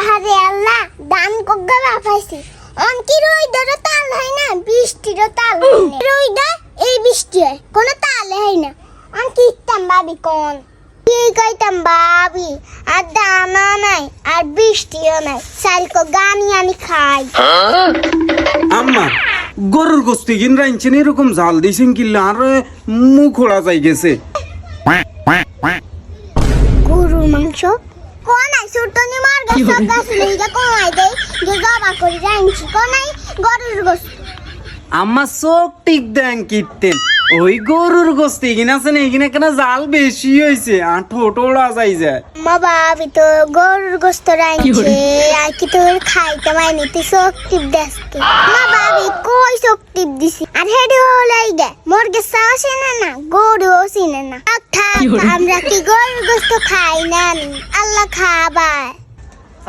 আহারে আল্লাহ দান কগ্গা বাফাইছি অনকি রইদারও তাল হয় না বৃষ্টিরও তাল হয় না। রইদা এই বৃষ্টি হয় কোনো তালে হয় না। অনকি ইত্তাম ভাবি কোন? কি কইতাম ভাবি আর দানা নাই আর বৃষ্টিও নাই। চাল কগ্গা আমি আমি খাই। আম্মা গরুর গোস্তি কিন রাইনছেন এরকম জাল দিয়েছেন কিল্লা আর মুখ খোলা যাই গেছে. গরুর মাংস কোন আই সুরতনি মার গাছ সব গাছ লইগা দেই যে জবা করি কোন গরুর গোস আম্মা চোখ টিক দেন কিতেন ওই গরুর গোস্তি কিনা আছেন এখানে কেন জাল বেশি হয়েছে আর ঠোঁটো ওড়া যাই যায়। মা বাবি তো গরুর গোস্ত রাইনছে আর কি তোর খাইতে মাইনি তুই শক্তিপ দেশকে মা বাবি শক্তিপ দিছি। আর হেডি হলাই গে মোর গেছে আসে না। না গরু চিনে না আমরা কি গরুর গোস্ত খাই না? আল্লাহ খাবার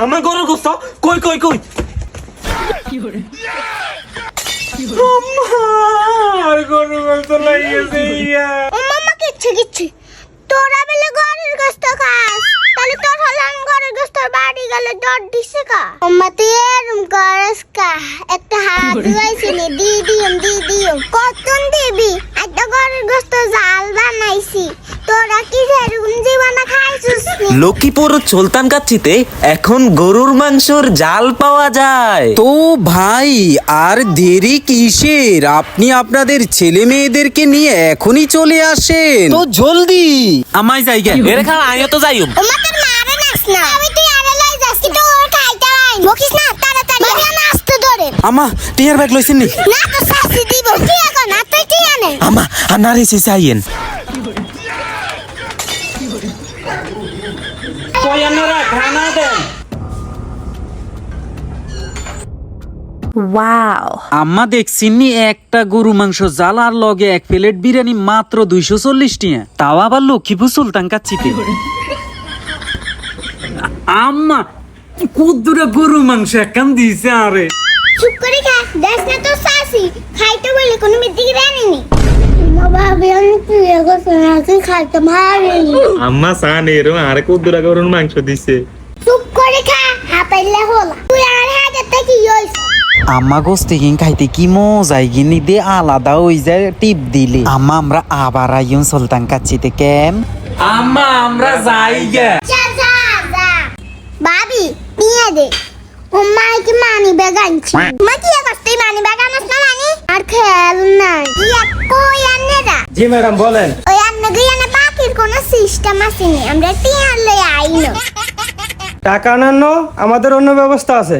আমার গরুর গোস্ত? কই কই কই? আর গরু গোস্ত লাগিয়েছে ইয়া। ও মামা কিচ্ছু কিচ্ছু। তোরা বেলে গরুর গোস্ত খাস। বাড়ি গেলে ডর দিছে কা আম্মা তুই এরম করস কা? একটা হাত ধুয়াইছি নি দি দিম দি দিম কতন দিবি? একটা গরুর গোস্ত জাল বানাইছি। তোরা কি সেরকম জীবনে খাইছিস লক্ষ্মীপুর সুলতান কাচ্চিতে এখন গরুর মাংসর জাল পাওয়া যায়। তো ভাই আর দেরি কিসের? আপনি আপনাদের ছেলে মেয়েদেরকে নিয়ে এখনই চলে আসেন। তো জলদি। আমায় জায়গা এরে খান আমিও তো যাইম। ও মাতার মারে নাস না আমি আমা টিয়ার ব্যাগ লইছেন নি না তো শাস্তি দিব কি এখন না তুই কি আনে আমা আনারে সে চাইয়েন খানা দেন. আম্মা দেখছিনি একটা গরু মাংস জাল আর লগে এক প্লেট বিরিয়ানি মাত্র দুইশো চল্লিশ টিয়া তাও আবার লক্ষ্মীপুর সুলতান কাচ্ছিতে আম্মা কুদ্দুরা গরু মাংস একখান দিয়েছে আরে চুপ করে খা দেখ না তো শাসি খাইতে বলে কোনো মিটিকে রানিনি মা ভাবে আমি তুই এগো সোনাকে খাইতে মারিনি আম্মা সান এরম আর কুদ্দুরা গরুর মাংস দিছে। চুপ করে খা হাতাইলে হলা। তুই আর ইয়স আম্মা গোস্তে কিন খাইতে কি মজাই গিনি দে আলাদা ওই যায় টিপ দিলে। আম্মা আমরা আবার আইন সুলতান কাচ্ছিতে কেম? আম্মা আমরা যাই গে। যা যা যা। ভাবি নিয়ে দে। ও কি মানি ব্যাগ আনছি মা কি করতে মানি ব্যাগ আনছ না মানি আর খেয়াল নাই ইয়া কই জি ম্যাডাম বলেন ওই আন্না গিয়ানে বাকির কোনো সিস্টেম আসেনি আমরা টিয়ার লই আইনো টাকা আমাদের অন্য ব্যবস্থা আছে